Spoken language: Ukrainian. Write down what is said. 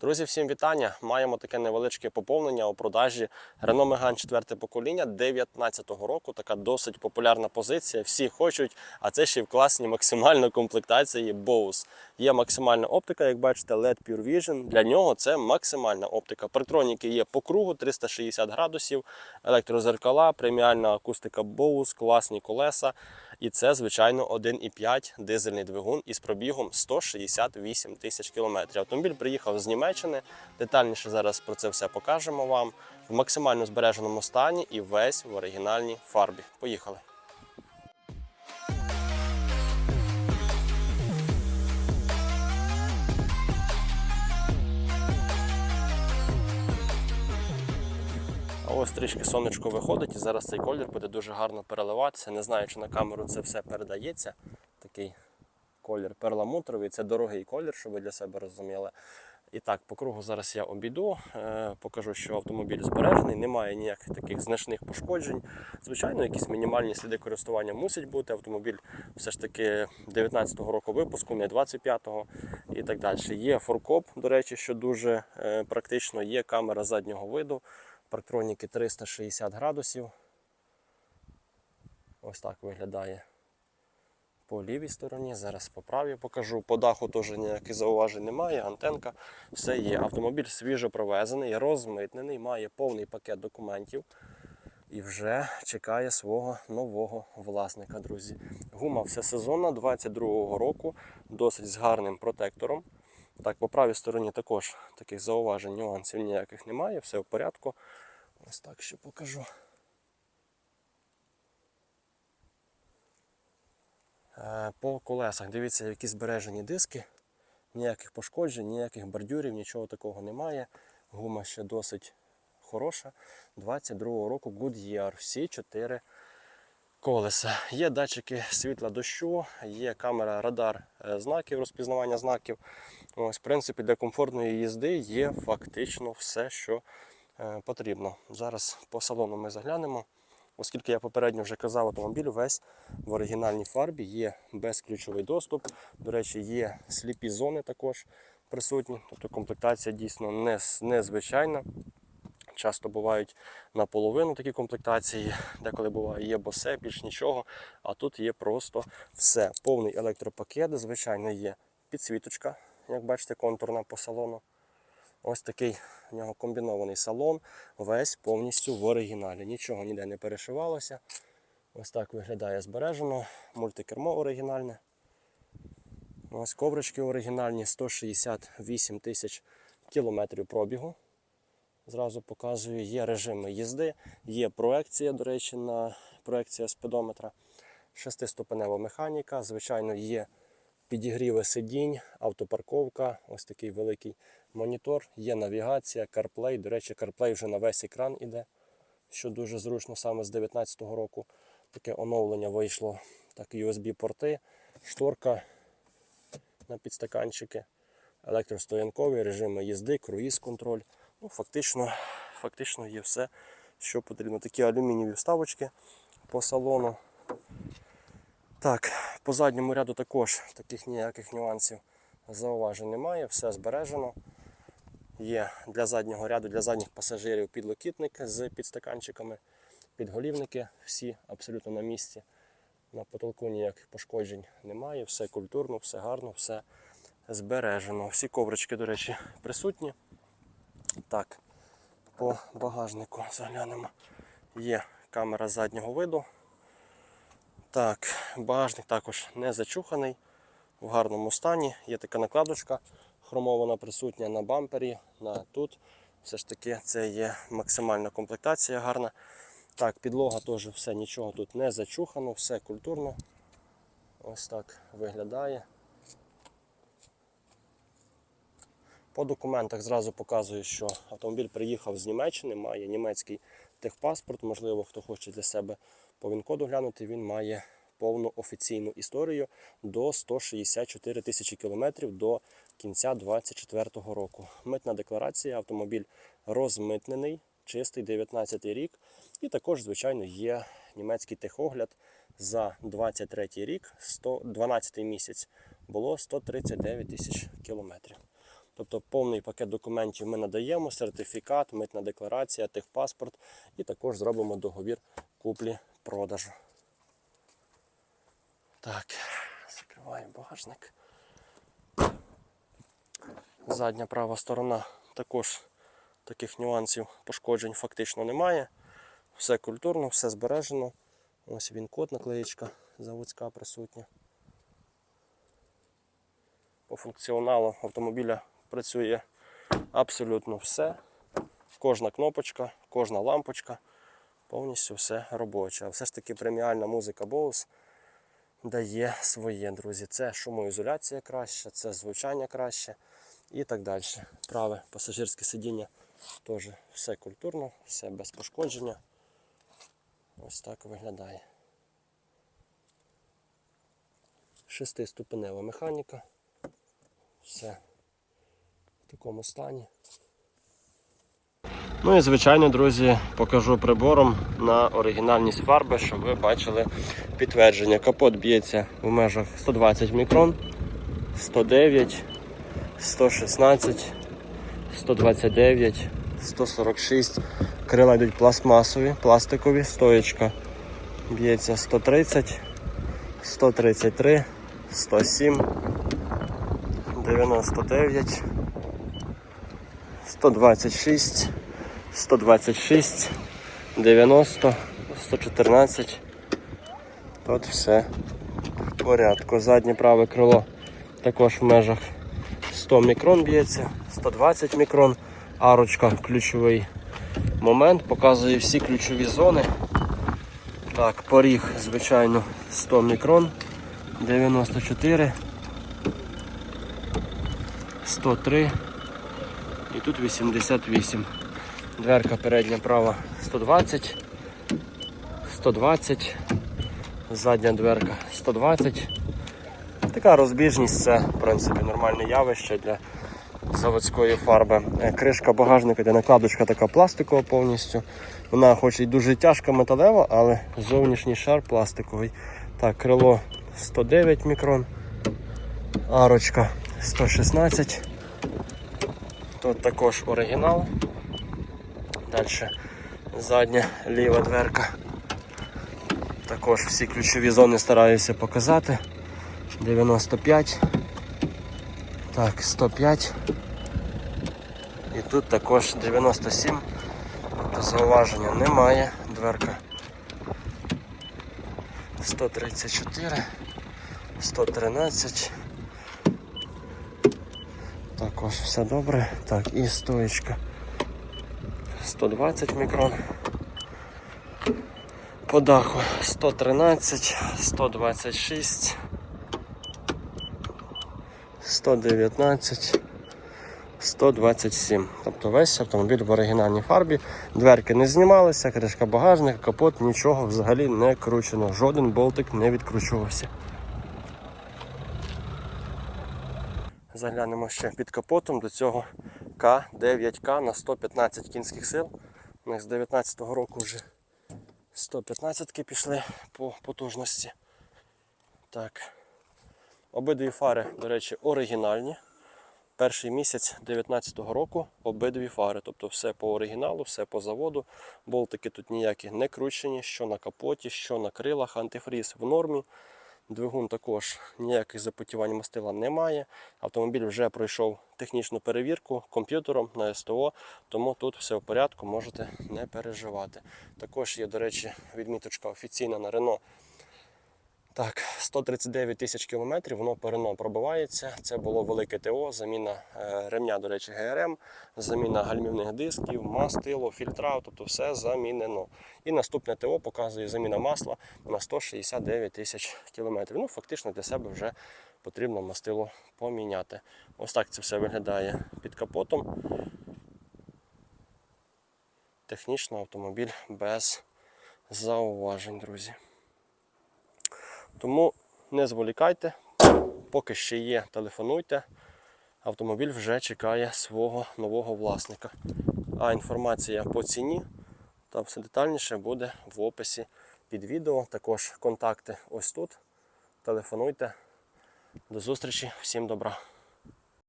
Друзі, всім вітання! Маємо таке невеличке поповнення у продажі Renault Megane 4 покоління 19-го року. Така досить популярна позиція. Всі хочуть, а це ще й в класній максимально комплектації Bose. Є максимальна оптика, як бачите, LED Pure Vision. Для нього це максимальна оптика. Притроніки є по кругу 360 градусів, електрозеркала, преміальна акустика Bose, класні колеса. І це, звичайно, 1,5 дизельний двигун із пробігом 168 тисяч кілометрів. Автомобіль приїхав з Німеччини. Детальніше зараз про це все покажемо вам в максимально збереженому стані і весь в оригінальній фарбі. Поїхали. Ось трішки сонечко виходить, і зараз цей колір буде дуже гарно переливатися. Не знаю, чи на камеру це все передається. Такий колір перламутровий. Це дорогий колір, щоб ви для себе розуміли. І так, по кругу зараз я обійду, е, покажу, що автомобіль збережений, немає ніяких таких значних пошкоджень. Звичайно, якісь мінімальні сліди користування мусять бути. Автомобіль все ж таки 19-го року випуску, не 25-го і так далі. Є форкоп, до речі, що дуже е, практично, є камера заднього виду, парктроніки 360 градусів. Ось так виглядає по лівій стороні. Зараз по правій покажу. По даху теж ніяких зауважень немає. Антенка, все є. Автомобіль свіжо провезений, розмитнений, має повний пакет документів і вже чекає свого нового власника, друзі. Гума всесезонна 22-го року, досить з гарним протектором. Так, по правій стороні також таких зауважень, нюансів ніяких немає, все в порядку. Ось так ще покажу. По колесах дивіться, які збережені диски, ніяких пошкоджень, ніяких бордюрів, нічого такого немає. Гума ще досить хороша. 22-го року Goodyear, всі чотири колеса. Є датчики світла дощу, є камера радар е, знаків, розпізнавання знаків. Ось, в принципі, для комфортної їзди є фактично все, що е, потрібно. Зараз по салону ми заглянемо. Оскільки я попередньо вже казав, автомобіль весь в оригінальній фарбі, є безключовий доступ. До речі, є сліпі зони також присутні. Тобто комплектація дійсно не, незвичайна. Часто бувають наполовину такі комплектації, деколи буває є босе, більш нічого. А тут є просто все. Повний електропакет, звичайно, є підсвіточка, як бачите, контурна по салону. Ось такий у нього комбінований салон, весь повністю в оригіналі. Нічого ніде не перешивалося. Ось так виглядає збережено. Мультикермо оригінальне. Ось коврички оригінальні, 168 тисяч кілометрів пробігу. Зразу показую, є режими їзди, є проекція, до речі, на проекція спидометра, шестиступенева механіка, звичайно, є підігріви сидінь, автопарковка, ось такий великий монітор, є навігація, CarPlay. До речі, CarPlay вже на весь екран іде, що дуже зручно саме з 2019 року. Таке оновлення вийшло. Так, USB-порти, шторка на підстаканчики, електростоянкові режими їзди, круїз-контроль. Ну, фактично, фактично є все, що потрібно. Такі алюмінієві вставочки по салону. Так, по задньому ряду також таких ніяких нюансів зауважень немає, все збережено. Є для заднього ряду, для задніх пасажирів підлокітник з підстаканчиками, підголівники всі абсолютно на місці. На потолку ніяких пошкоджень немає, все культурно, все гарно, все збережено. Всі коврички, до речі, присутні. Так, по багажнику заглянемо. Є камера заднього виду. Так, багажник також не зачуханий, в гарному стані. Є така накладочка хромована присутня на бампері, на тут. Все ж таки це є максимальна комплектація гарна. Так, підлога теж все нічого тут не зачухано, все культурно. Ось так виглядає. По документах зразу показую, що автомобіль приїхав з Німеччини, має німецький техпаспорт. Можливо, хто хоче для себе по ВІН-коду глянути, він має повну офіційну історію до 164 тисячі кілометрів до кінця 2024 року. Митна декларація, автомобіль розмитнений, чистий 19 рік. І також, звичайно, є німецький техогляд за 23 рік, 112 місяць було 139 тисяч кілометрів. Тобто повний пакет документів ми надаємо, сертифікат, митна декларація, техпаспорт і також зробимо договір куплі-продажу. Так, закриваємо багажник. Задня права сторона також таких нюансів пошкоджень фактично немає. Все культурно, все збережено. Ось він код наклеєчка заводська присутня. По функціоналу автомобіля працює абсолютно все. Кожна кнопочка, кожна лампочка, повністю все робоче. Все ж таки преміальна музика Bose дає своє, друзі. Це шумоізоляція краща, це звучання краще і так далі. Праве пасажирське сидіння теж все культурно, все без пошкодження. Ось так виглядає. Шестиступенева механіка. Все в такому стані. Ну і звичайно, друзі, покажу прибором на оригінальність фарби, щоб ви бачили підтвердження. Капот б'ється в межах 120 мікрон, 109, 116, 129, 146. Крила йдуть пластмасові, пластикові, стоєчка б'ється 130, 133, 107, 99, 126, 126, 90, 114. Тут все в порядку. Заднє праве крило також в межах 100 мікрон б'ється, 120 мікрон. Арочка ключовий момент, показує всі ключові зони. Так, поріг, звичайно, 100 мікрон, 94, 103 і тут 88. Дверка передня права 120, 120, задня дверка 120. Така розбіжність це в принципі нормальне явище для заводської фарби. Е, Кришка багажника, де накладочка така пластикова повністю. Вона хоч і дуже тяжка металева, але зовнішній шар пластиковий. Так, крило 109 мікрон, арочка 116. Тут також оригінал. Далі задня ліва дверка. Також всі ключові зони стараюся показати. 95. Так, 105. І тут також 97. Тобто зауваження немає. Дверка 134, 113. Також все добре. Так, і стоечка 120 мікрон. По даху 113, 126, 119, 127. Тобто весь автомобіль в оригінальній фарбі. Дверки не знімалися, кришка багажника, капот, нічого взагалі не кручено. Жоден болтик не відкручувався. Заглянемо ще під капотом до цього К9К на 115 кінських сил. У них з 19-го року вже 115 пішли по потужності. Так. Обидві фари, до речі, оригінальні. Перший місяць 19-го року обидві фари. Тобто все по оригіналу, все по заводу. Болтики тут ніякі не кручені, що на капоті, що на крилах. Антифріз в нормі. Двигун також ніяких запотівань мастила немає. Автомобіль вже пройшов технічну перевірку комп'ютером на СТО, тому тут все в порядку, можете не переживати. Також є, до речі, відміточка офіційна на Renault. Так, 139 тисяч кілометрів, воно Renault пробивається. Це було велике ТО, заміна е, ремня, до речі, ГРМ, заміна гальмівних дисків, мастило, фільтра, тобто все замінено. І наступне ТО показує заміна масла на 169 тисяч кілометрів. Ну, фактично для себе вже потрібно мастило поміняти. Ось так це все виглядає під капотом. Технічно автомобіль без зауважень, друзі. Тому не зволікайте, поки ще є, телефонуйте. Автомобіль вже чекає свого нового власника. А інформація по ціні та все детальніше буде в описі під відео. Також контакти ось тут. Телефонуйте. До зустрічі, всім добра.